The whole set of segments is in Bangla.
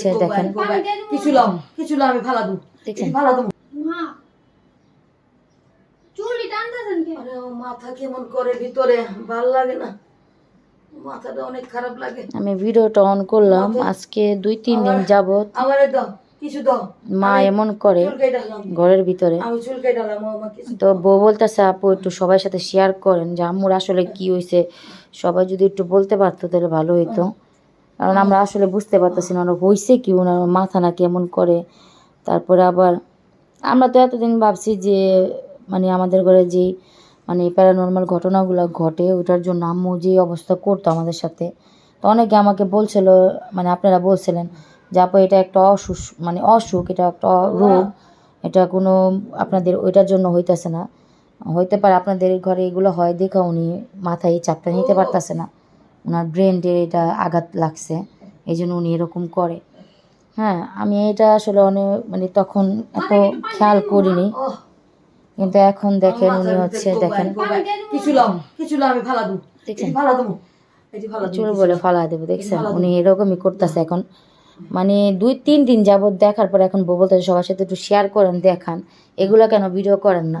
সে দেখেন। কিছু লাম কিছু লাম আমি ফালা দেবো দেখছেন ফালা মা চুলি টানতেছেন কে আরে মাথা কেমন করে ভিতরে ভালো লাগে না। মাথাটা অনেক খারাপ লাগে। আমি ভিডিওটা অন করলাম আজকে দুই তিন দিন যাবত আমারে দাও কিছু দাও। মা এমন করে ঘরের ভিতরে। তো বউ বলতেছে আপু একটু সবার সাথে শেয়ার করেন যে আম্মুর আসলে কি হয়েছে সবাই যদি একটু বলতে পারতো তাহলে ভালো হইতো। কারণ আমরা আসলে বুঝতে পারতেছি না ওনার হয়েছে কি ওনার মাথা না কেমন করে। তারপরে আবার আমরা তো এতদিন ভাবছি যে মানে আমাদের ঘরে যে মানে প্যারানর্মাল ঘটনাগুলো ঘটে ওটার জন্য আম্মু যে অবস্থা করতো আমাদের সাথে। তো অনেকে আমাকে বলছিল মানে আপনারা বলছিলেন যে আপু এটা একটা অসুখ মানে অসুখ এটা একটা রোগ এটা কোনো আপনাদের ওইটার জন্য হইতেছে না। হইতে পারে আপনাদের ঘরে এগুলো হয় দেখা উনি মাথায় চাপটা নিতে পারতেছে না। ওনার ব্রেনটে এটা আঘাত লাগছে এই জন্য উনি এরকম করে। হ্যাঁ আমি এটা আসলে অনেক মানে তখন এত খেয়াল করিনি। কিন্তু এখন দেখেন উনি হচ্ছে দেখেন। চুল বলে ফালা দেবো দেখছেন? উনি এরকমই করতেছে এখন। মানে দুই তিন দিন যাবত দেখার পর এখন বউ বলতেছে সবার সাথে একটু শেয়ার করেন দেখান। এগুলো কেন ভিডিও করেন না?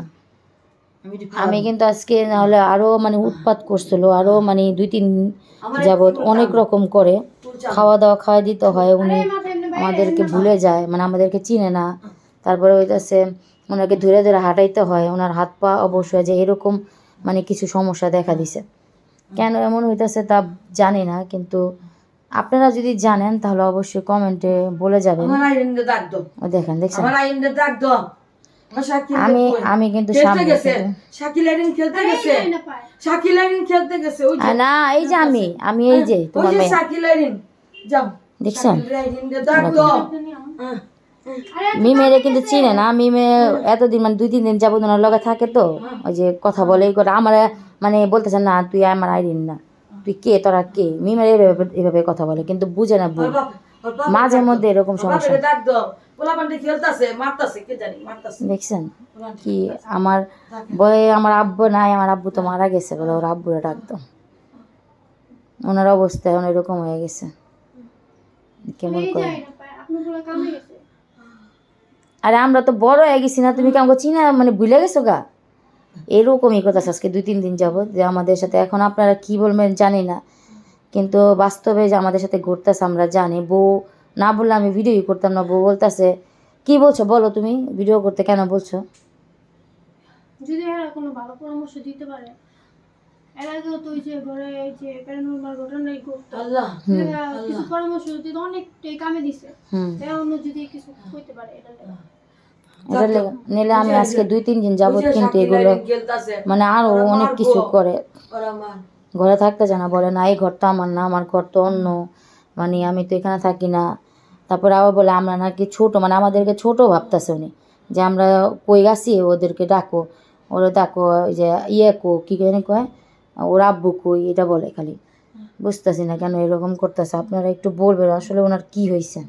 আমি কিন্তু আজকে নাহলে আরও মানে উৎপাত করছিল আরও মানে দুই তিন যাবত অনেক রকম করে। খাওয়া দাওয়া খাওয়া দিতে হয় উনি আমাদেরকে ভুলে যায় মানে আমাদেরকে চিনে না। তারপরে হইতেছে ওনাকে ধরে ধরে হাঁটাইতে হয় ওনার হাত পা অবশ্যই যে এরকম মানে কিছু সমস্যা দেখা দিছে। কেন এমন হইতেছে তা জানি না কিন্তু আপনারা যদি জানেন তাহলে অবশ্যই কমেন্টে বলে যাবেন। দেখেন দেখছেন? আমি? আমি কিন্তু খেলতে সামনে গেছে? শাকিল আইরিন খেলতে গেছে? না পায়। শাকিল আইরিন খেলতে গেছে ওই যে না এই যে আমি আমি এই যে তোমার মেয়ে। শাকিল আইরিন যাও। দেখছেন? হ্যাঁ। আরে মিমেরে কিন্তু চিনে না মিমে এতদিন মানে দুই তিন দিন যাব ওনার লগে থাকে তো ওই যে কথা বলে এই করে আমার মানে বলতেছে না তুই আমার আইরিন না। তুই কে? তোরা কে? মিমের এভাবে এভাবে কথা বলে কিন্তু বুঝে না বুঝ মাঝে মধ্যে এরকম সমস্যা দেখছেন কি আমার বলে আমার আব্বু নাই আমার আব্বু তো মারা গেছে বলে ওর আব্বুরা ডাকতো ওনার অবস্থা এখন এরকম হয়ে গেছে কেমন করে আরে আমরা তো বড় হয়ে গেছি না তুমি কেমন চিনা মানে ভুলে গেছো গা এরকমই কথা আজকে দুই তিন দিন যাব যে আমাদের সাথে এখন আপনারা কি বলবেন জানি না কিন্তু বাস্তবে যে আমাদের সাথে ঘুরতেছে আমরা জানি। বউ না বললে আমি ভিডিওই করতাম না। বউ বলতেছে কি বলছো? বলো তুমি ভিডিও করতে কেন বলছো? যদি এরা কোনো ভালো পরামর্শ দিতে পারে। এর আগেও তো ওই যে ঘরে এই যে প্যারানর্মাল ঘটনাই ঘটতো। আল্লাহ। কিছু পরামর্শ দিতে অনেকটাই কামে দিছে। অন্য যদি কিছু করতে পারে এটা নিলে আমি আজকে দুই তিন দিন যাবত কিন্তু এগুলো মানে আরও অনেক কিছু করে। ঘরে থাকতে চায় না, বলে, না, এই ঘরটা আমার না, আমার ঘর তো অন্য। মানে আমি তো এখানে থাকি না। তারপরে আবার বলে, আমরা নাকি ছোট। মানে আমাদেরকে ছোট ভাবতেছে উনি, যে, আমরা কই গাছি ওদেরকে ডাকো। ওরা ডাকো যে ইয়ে কো, কী জানি কয়? ওর আব্বু কই? এটা বলে খালি। বুঝতেছি না কেন এরকম করতেছে। আপনারা একটু বলবেন আসলে ওনার কি হয়েছে